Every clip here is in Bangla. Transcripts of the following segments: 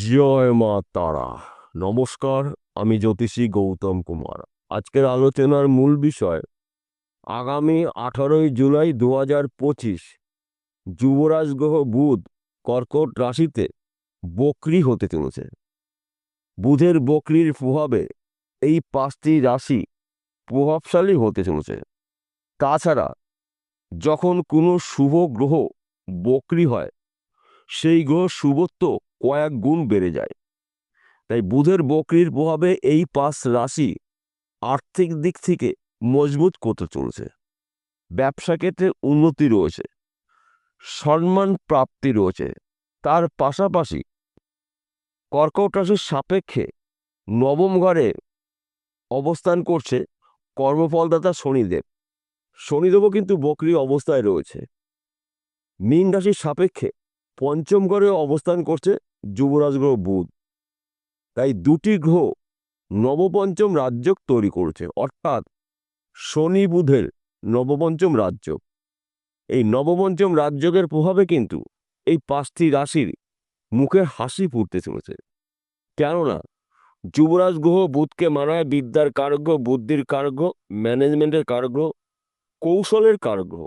জয় মা তারা নমস্কার, আমি জ্যোতিষী গৌতম কুমার। আজকের আলোচনার মূল বিষয়, আগামী আঠারোই জুলাই দু হাজার পঁচিশ, যুবরাজ গ্রহ বুধ, কর্কট রাশিতে বকরি হতে চলেছে। বুধের বকরির প্রভাবে এই পাঁচটি রাশি প্রভাবশালী হতে চলেছে। তাছাড়া, যখন কোনো শুভ গ্রহ বকরি হয়, সেই গ্রহ শুভত্ব কয়েক গুণ বেড়ে যায়। তাই বুধের বকরির প্রভাবে এই পাঁচ রাশি আর্থিক দিক থেকে মজবুত করতে চলছে। ব্যবসা ক্ষেত্রে উন্নতি রয়েছে, সম্মান প্রাপ্তি রয়েছে। তার পাশাপাশি কর্কট রাশির সাপেক্ষে নবম ঘরে অবস্থান করছে কর্মফলদাতা শনিদেব। শনিদেবও কিন্তু বকরি অবস্থায় রয়েছে। মীন রাশির সাপেক্ষে পঞ্চম ঘরে অবস্থান করছে যুবরাজ গ্রহ বুধ। তাই দুটি গ্রহ নবপঞ্চম রাজ্য তৈরি করছে, অর্থাৎ শনি বুধের নবপঞ্চম রাজ্য এই নবপঞ্চম রাজ্যের প্রভাবে কিন্তু এই পাঁচটি রাশির মুখে হাসি ফুটতে চলেছে। কেননা যুবরাজ গ্রহ বুধকে মানায়, বিদ্যার কারগ্য বুদ্ধির কারগ্য ম্যানেজমেন্টের কারগ্য কৌশলের কারগ্রহ।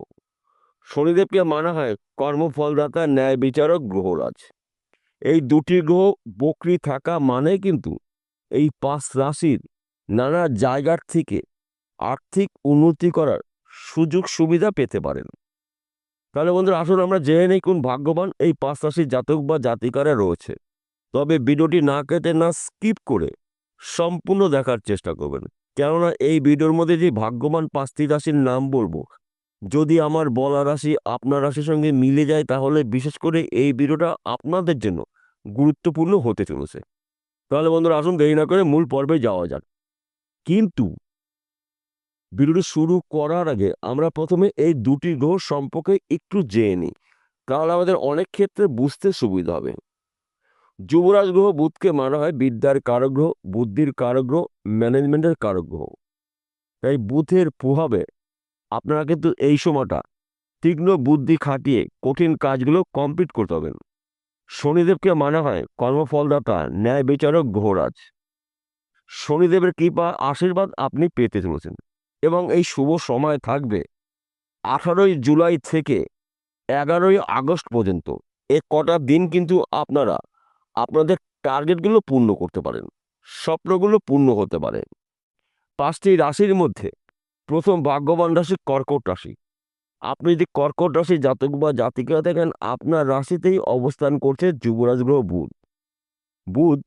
শনিদেবকে মানা হয় কর্মফলদাতা ন্যায় বিচারক গ্রহরাজ। এই দুটি গ্রহ বকরি থাকা মানে কিন্তু এই পাঁচ রাশির নানা জায়গার থেকে আর্থিক উন্নতি করার সুযোগ সুবিধা পেতে পারেন। তাহলে বন্ধুরা, আসুন আমরা জেনে নেই কোন ভাগ্যবান এই পাঁচ রাশির জাতক বা জাতিকারা রয়েছে। তবে ভিডিওটি না কেটে না স্কিপ করে সম্পূর্ণ দেখার চেষ্টা করবেন। কেননা এই ভিডিওর মধ্যে যে ভাগ্যবান পাঁচটি রাশির নাম বলব, যদি আমার বলা রাশি আপনার রাশির সঙ্গে মিলে যায়, তাহলে বিশেষ করে এই ভিডিওটা আপনাদের জন্য গুরুত্বপূর্ণ হতে চলেছে। তাহলে বন্ধুরা আসুন দেরি না করে মূল পর্বে যাওয়া যাক। কিন্তু ভিডিওটি শুরু করার আগে আমরা প্রথমে এই দুটি গ্রহ সম্পর্কে একটু জেনে নিই। তাহলে আমাদের অনেক ক্ষেত্রে বুঝতে সুবিধা হবে। যুবরাজ গ্রহ বুধকে মানা হয় বিদ্যার কারগ্রহ বুদ্ধির কারগ্রহ ম্যানেজমেন্টের কারগ্রহ তাই বুথের প্রভাবে আপনারা কিন্তু এই সময়টা তীক্ষ্ণ বুদ্ধি খাটিয়ে কঠিন কাজগুলো কমপ্লিট করতে হবেন শনিদেবকে মানা হয়, কর্মফলদাতা ন্যায় বিচারক গ্রহরাজ শনিদেবের কৃপা, আশীর্বাদ আপনি পেতে চলেছেন এবং এই শুভ সময় থাকবে আঠারোই জুলাই থেকে এগারোই আগস্ট পর্যন্ত। এ কটা দিন কিন্তু আপনারা আপনাদের টার্গেটগুলো পূর্ণ করতে পারেন, স্বপ্নগুলো পূর্ণ হতে পারে। পাঁচটি রাশির মধ্যে প্রথম ভাগ্যবান রাশি কর্কট রাশি। আপনি যদি কর্কট রাশি জাতক বা জাতিকা দেখেন আপনার রাশিতেই অবস্থান করছে যুবরাজ গ্রহ বুধ। বুধ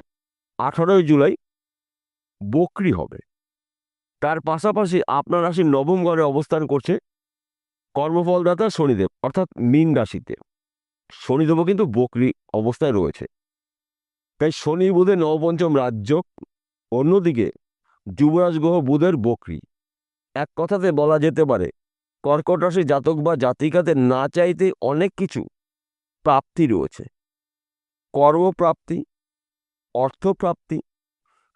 আঠারোই জুলাই বকরি হবে। তার পাশাপাশি আপনার রাশির নবম ঘরে অবস্থান করছে কর্মফলদাতা শনিদেব, অর্থাৎ মীন রাশিতে। শনিদেবও কিন্তু বকরি অবস্থায় রয়েছে। তাই শনি বুধে নবপঞ্চম রাজ্য, অন্যদিকে যুবরাজ গ্রহ বুধের বকরি। এক কথাতে বলা যেতে পারে কর্কট রাশি জাতক বা জাতিকাদের না চাইতে অনেক কিছু প্রাপ্তি রয়েছে। কর্মপ্রাপ্তি, অর্থপ্রাপ্তি,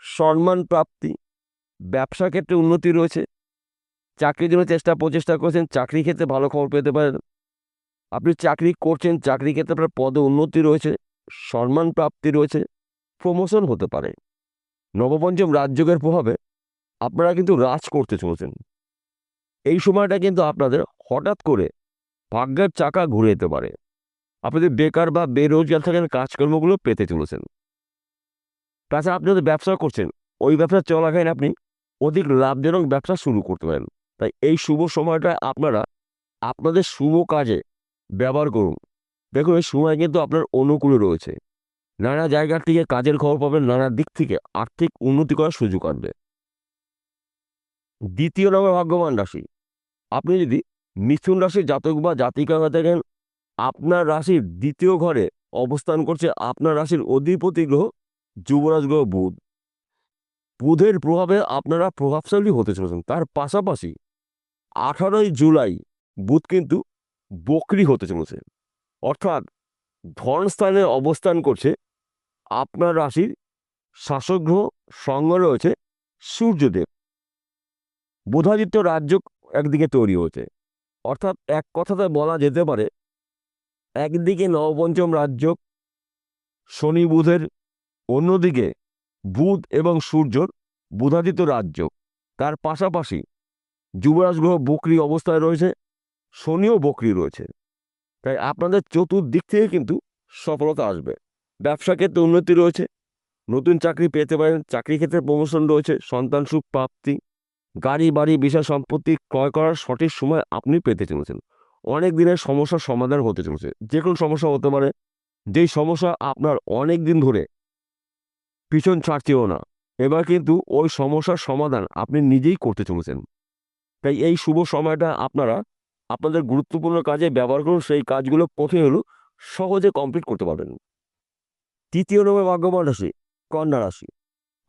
সম্মান প্রাপ্তি, ব্যবসা ক্ষেত্রে উন্নতি রয়েছে। চাকরির জন্য চেষ্টা প্রচেষ্টা করছেন চাকরি ক্ষেত্রে ভালো খবর পেতে পারেন। আপনি চাকরি করছেন চাকরি ক্ষেত্রে আপনার পদে উন্নতি রয়েছে, সম্মান প্রাপ্তি রয়েছে প্রমোশন হতে পারে। নবপঞ্চম রাজযোগের প্রভাবে আপনারা কিন্তু রাজ করতে চলেছেন। এই সময়টা কিন্তু আপনাদের হঠাৎ করে ভাগ্যের চাকা ঘুরে যেতে পারে। আপনাদের বেকার বা বেরোজগার থাকেন, কাজকর্মগুলো পেতে চলেছেন। তাছাড়া আপনি যদি ব্যবসা করছেন, ওই ব্যবসা চলাকালীন আপনি অধিক লাভজনক ব্যবসা শুরু করতে পারেন। তাই এই শুভ সময়টা আপনারা আপনাদের শুভ কাজে ব্যবহার করুন। দেখুন, এই সময় কিন্তু আপনার অনুকূলে রয়েছে। নানা জায়গা থেকে কাজের খবর পাবেন, নানা দিক থেকে আর্থিক উন্নতি করার সুযোগ আনবে দ্বিতীয় নম্বর ভাগ্যবান রাশি। আপনি যদি মিথুন রাশির জাতক বা জাতিকা হয়ে থাকেন, আপনার রাশির দ্বিতীয় ঘরে অবস্থান করছে আপনার রাশির অধিপতি গ্রহ, যুবরাজ গ্রহ বুধ। বুধের প্রভাবে আপনারা প্রভাবশালী হতে চলেছেন। তার পাশাপাশি আঠারোই জুলাই বুধ কিন্তু বকরি হতে চলেছে। অর্থাৎ ধনস্থানে অবস্থান করছে আপনার রাশির শাসক গ্রহ, সঙ্গ রয়েছে সূর্যদেব। বুধাদিত্য রাজ্য একদিকে তৈরি হয়েছে। অর্থাৎ এক কথাতে বলা যেতে পারে, একদিকে নবপঞ্চম রাজ্য শনি বুধের, অন্যদিকে বুধ এবং সূর্যর বুধাদিত রাজ্য তার পাশাপাশি যুবরাজ গ্রহ বকরি অবস্থায় রয়েছে, শনিও বকরি রয়েছে। তাই আপনাদের চতুর্দিক থেকে কিন্তু সফলতা আসবে। ব্যবসা ক্ষেত্রে উন্নতি রয়েছে, নতুন চাকরি পেতে পারেন, চাকরি ক্ষেত্রে প্রমোশন রয়েছে, সন্তান সুখ, প্রাপ্তি গাড়ি, বাড়ি, বিষয় সম্পত্তি ক্রয় করার সঠিক সময় আপনি পেতে চলেছেন। অনেক দিনের সমস্যার সমাধান হতে চলেছে। যে কোনো সমস্যা হতে পারে। যেই সমস্যা আপনার অনেক দিন ধরে পিছন ছাড়ছেও না, এবার কিন্তু ওই সমস্যার সমাধান আপনি নিজেই করতে চলেছেন। তাই এই শুভ সময়টা আপনারা আপনাদের গুরুত্বপূর্ণ কাজে ব্যবহার করুন। সেই কাজগুলো পথে হলো সহজে কমপ্লিট করতে পারবেন। তৃতীয় নম্বর ভাগ্যবান রাশি, কন্যা রাশি।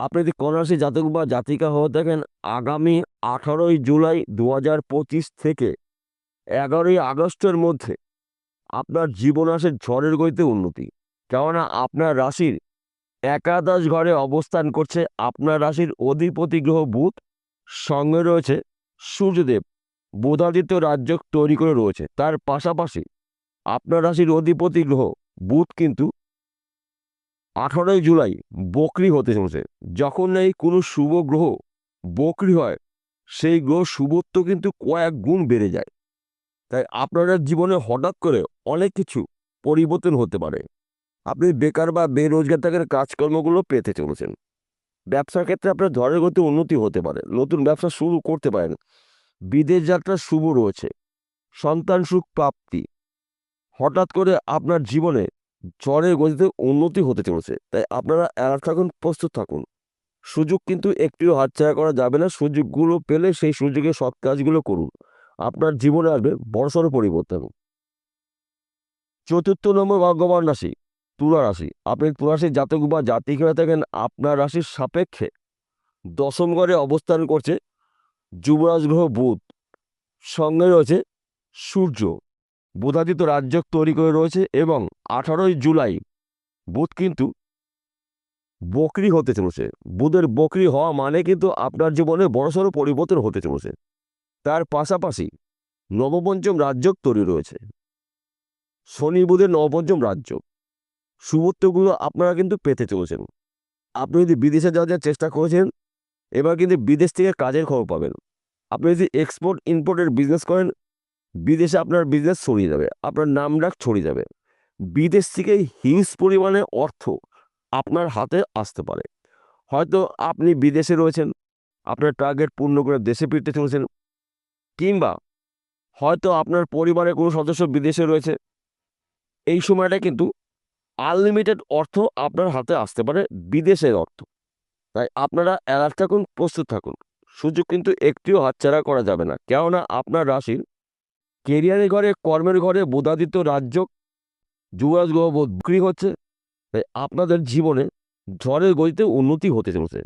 আপনি যদি কন্যা রাশি জাতক বা জাতিকা হয়ে থাকেন, আগামী আঠারোই জুলাই দু হাজার পঁচিশ থেকে এগারোই আগস্টের মধ্যে আপনার জীবন আসে ঝড়ের গতিতে উন্নতি। কেননা আপনার রাশির একাদশ ঘরে অবস্থান করছে, আপনার রাশির অধিপতি গ্রহ বুধ, সঙ্গে রয়েছে সূর্যদেব। বুধাদিত্য রাজ্য তৈরি করে রয়েছে। তার পাশাপাশি আপনার রাশির অধিপতি গ্রহ বুধ কিন্তু আঠারোই জুলাই বকরি হতে চলেছে। যখন এই কোনো শুভ গ্রহ বকরি হয়, সেই গ্রহ শুভত্ব কিন্তু কয়েক গুণ বেড়ে যায়। তাই আপনার জীবনে হঠাৎ করে অনেক কিছু পরিবর্তন হতে পারে। আপনি বেকার বা বেরোজগার থাকার কাজকর্মগুলো পেতে চলেছেন। ব্যবসার ক্ষেত্রে আপনার ঝড়ের গতি উন্নতি হতে পারে। নতুন ব্যবসা শুরু করতে পারেন। বিদেশ যাত্রা শুভ রয়েছে। সন্তান সুখ প্রাপ্তি। হঠাৎ করে আপনার জীবনে ঝড়ের গতিতে উন্নতি হতে চলেছে। তাই আপনারা অ্যালার্ট থাকুন, প্রস্তুত থাকুন। সুযোগ কিন্তু একটিও হাতছাড়া করা যাবে না। সুযোগগুলো পেলে সেই সুযোগে সৎ কাজগুলো করুন। আপনার জীবনে আসবে বড়সড় পরিবর্তন। চতুর্থ নম্বর, ভাগ্যবান রাশি। তুলা রাশি। আপনি তুলা জাতক বা জাতিক হয়ে থাকেন, আপনার রাশির সাপেক্ষে। দশম ঘরে অবস্থান করছে যুবরাজ গ্রহ বুধ। সঙ্গে রয়েছে সূর্য। বুধাদিত রাজ্য তৈরি করে রয়েছে এবং আঠারোই জুলাই বুধ কিন্তু বকরি হতে চলেছে। বুধের বকরি হওয়া মানে কিন্তু আপনার জীবনে বড়সড় পরিবর্তন হতে চলেছে। তার পাশাপাশি নবপঞ্চম রাজ্য তৈরি রয়েছে। শনি বুধের নবপঞ্চম রাজ্য। শুভত্বগুলো আপনারা কিন্তু পেতে চলেছেন। আপনি যদি বিদেশে যাওয়ার চেষ্টা করেছেন, এবার কিন্তু বিদেশ থেকে কাজের খবর পাবেন। আপনি যদি এক্সপোর্ট ইম্পোর্টের বিজনেস করেন বিদেশে আপনার বিজনেস ছড়িয়ে যাবে, আপনার নাম ডাক ছড়িয়ে যাবে। বিদেশ থেকে হিউজ পরিমাণে অর্থ আপনার হাতে আসতে পারে। হয়তো আপনি বিদেশে রয়েছেন, আপনার টার্গেট পূর্ণ করে দেশে ফিরতে চলেছেন, কিংবা হয়তো আপনার পরিবারের কোনো সদস্য বিদেশে রয়েছে, এই সময়টা কিন্তু আনলিমিটেড অর্থ আপনার হাতে আসতে পারে বিদেশের অর্থ। তাই আপনারা অ্যালার্ট থাকুন, প্রস্তুত থাকুন। সুযোগ কিন্তু একটিও হাতছাড়া করা যাবে না। কেননা আপনার রাশির কেরিয়ারের ঘরে, কর্মের ঘরে বোধাদিত্য রাজ্য যুবরাজ গ্রহ বিক্রি হচ্ছে। তাই আপনাদের জীবনে ঝড়ের গতিতে উন্নতি হতে চলেছে।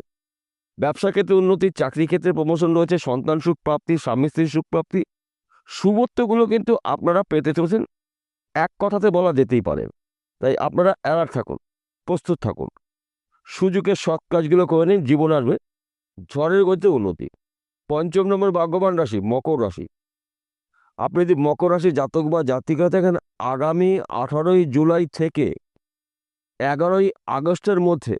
ব্যবসা ক্ষেত্রে উন্নতি চাকরি ক্ষেত্রে প্রমোশন রয়েছে, সন্তান সুখ প্রাপ্তি, স্বামী স্ত্রীর সুখ প্রাপ্তি। শুভত্বগুলো কিন্তু আপনারা পেতে চলেছেন। এক কথাতে বলা যেতেই পারে। তাই আপনারা অ্যালার্ট থাকুন, প্রস্তুত থাকুন। সুযোগের সৎ কাজগুলো করে নিন, জীবন আসবে। ঝড়ের গতিতে উন্নতি। পঞ্চম নম্বর ভাগ্যবান রাশি, মকর রাশি। আপনি যদি মকর রাশি জাতক বা জাতিকা থাকেন, আগামী আঠারোই জুলাই থেকে এগারোই আগস্টের মধ্যে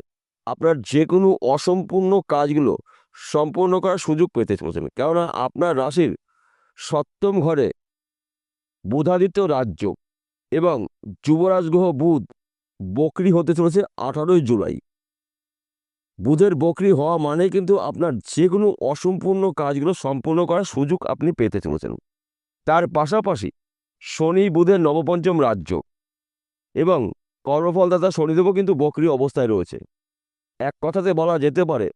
আপনার যে কোনো অসম্পূর্ণ কাজগুলো সম্পূর্ণ করার সুযোগ পেতে চলেছেন। কেননা আপনার রাশির সপ্তম ঘরে বুধাদিত্য রাজ্য এবং যুবরাজ গ্রহ বুধ বকরি হতে চলেছে আঠারোই জুলাই। বুধের বকরি হওয়া মানে কিন্তু আপনার যে কোনো অসম্পূর্ণ কাজগুলো সম্পূর্ণ করার সুযোগ আপনি পেতে চলেছেন। তার পাশাপাশি শনি, বুধের নবপঞ্চম রাজ্য এবং কর্মফলদাতা শনিদেবও কিন্তু বকরি অবস্থায় রয়েছে। এক কথাতে বলা যেতে পারে,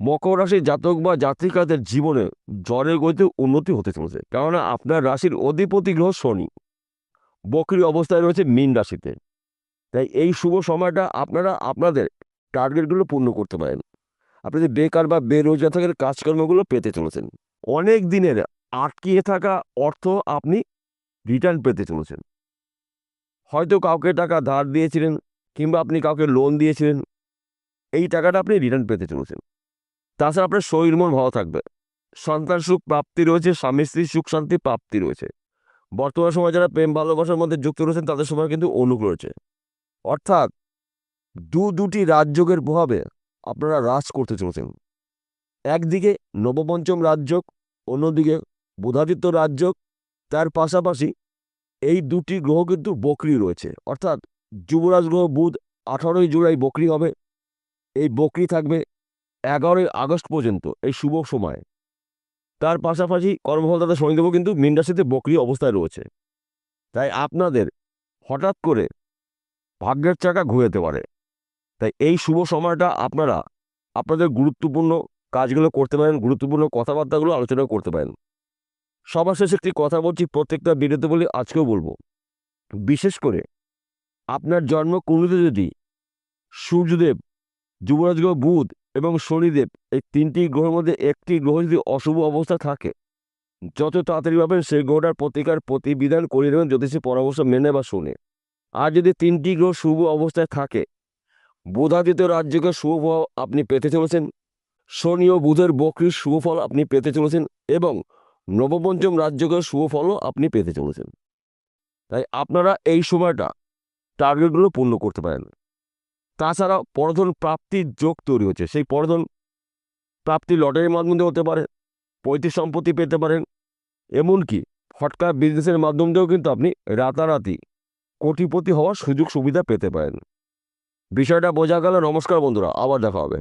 মকর রাশির জাতক বা জাতিকাদের জীবনে জ্বরের গতিতে উন্নতি হতে চলেছে, কেননা আপনার রাশির অধিপতি গ্রহ শনি। বকরি অবস্থায় রয়েছে মীন রাশিতে। তাই এই শুভ সময়টা আপনারা আপনাদের টার্গেটগুলো পূর্ণ করতে পারেন। আপনি যদি বেকার বা বেরোজগার থাকার কাজকর্মগুলো পেতে চলেছেন। অনেক দিনের আটকিয়ে থাকা অর্থ আপনি রিটার্ন পেতে চলেছেন। হয়তো কাউকে টাকা ধার দিয়েছিলেন কিংবা আপনি কাউকে লোন দিয়েছিলেন, এই টাকাটা আপনি রিটার্ন পেতে চলেছেন। তাছাড়া আপনার শরীর মন ভালো থাকবে। সন্তান সুখ প্রাপ্তি রয়েছে, স্বামী স্ত্রীর সুখ শান্তি প্রাপ্তি রয়েছে। বর্তমান সময় যারা প্রেম ভালোবাসার মধ্যে যুক্ত রয়েছেন, তাদের সময় কিন্তু অনুক রয়েছে। অর্থাৎ দু দুটি রাজযোগের প্রভাবে আপনারা হ্রাস করতে চলেছেন। একদিকে নবপঞ্চম রাজযোগ, অন্যদিকে বুধাদিত্য রাজযোগ তার পাশাপাশি এই দুটি গ্রহ কিন্তু বকরি রয়েছে। অর্থাৎ যুবরাজ গ্রহ বুধ আঠারোই জুলাই বকরি হবে। এই বকরি থাকবে এগারোই আগস্ট পর্যন্ত, এই শুভ সময়ে। তার পাশাপাশি কর্মফলদাতা শনিদেবও কিন্তু মিন্ডাসিতে বকরি অবস্থায় রয়েছে। তাই আপনাদের হঠাৎ করে ভাগ্যের চাকা ঘুরেতে পারে। তাই এই শুভ সময়টা আপনারা আপনাদের গুরুত্বপূর্ণ কাজগুলো করতে পারেন, গুরুত্বপূর্ণ কথাবার্তাগুলো আলোচনা করতে পারেন। সবার শেষে একটি কথা বলছি, প্রত্যেকটা ভিডিওতে বলি আজকেও বলব। বিশেষ করে আপনার জন্ম কুণ্ডলিতে যদি সূর্যদেব যুবরাজ গ্রহ বুধ এবং শনিদেব এই তিনটি গ্রহের মধ্যে একটি গ্রহ যদি অশুভ অবস্থা থাকে, যত তাড়াতাড়ি পাবেন সেই গ্রহটার প্রতিকার প্রতিবিধান করিয়ে দেবেন জ্যোতিষী পরামর্শ মেনে বা শুনে। আর যদি তিনটি গ্রহ শুভ অবস্থায় থাকে, বুধাদিত্য রাজ্যকে শুভ আপনি পেতে চলেছেন, শনি ও বুধের বকরির শুভ ফল আপনি পেতে চলেছেন এবং নবপঞ্চম রাজ্যকে শুভ ফলও আপনি পেতে চলেছেন। তাই আপনারা এই সময়টা টার্গেটগুলো পূর্ণ করতে পারেন। তাছাড়া পরধন প্রাপ্তির যোগ তৈরি হচ্ছে। সেই পরধন প্রাপ্তি লটারির মাধ্যমে হতে পারে, পৈতৃক সম্পত্তি পেতে পারেন, এমনকি ফটকা বিজনেসের মাধ্যম দিয়েও কিন্তু আপনি রাতারাতি কোটিপতি হওয়ার সুযোগ সুবিধা পেতে পারেন। বিষয়টা বোঝা গেল। নমস্কার বন্ধুরা, আবার দেখা হবে।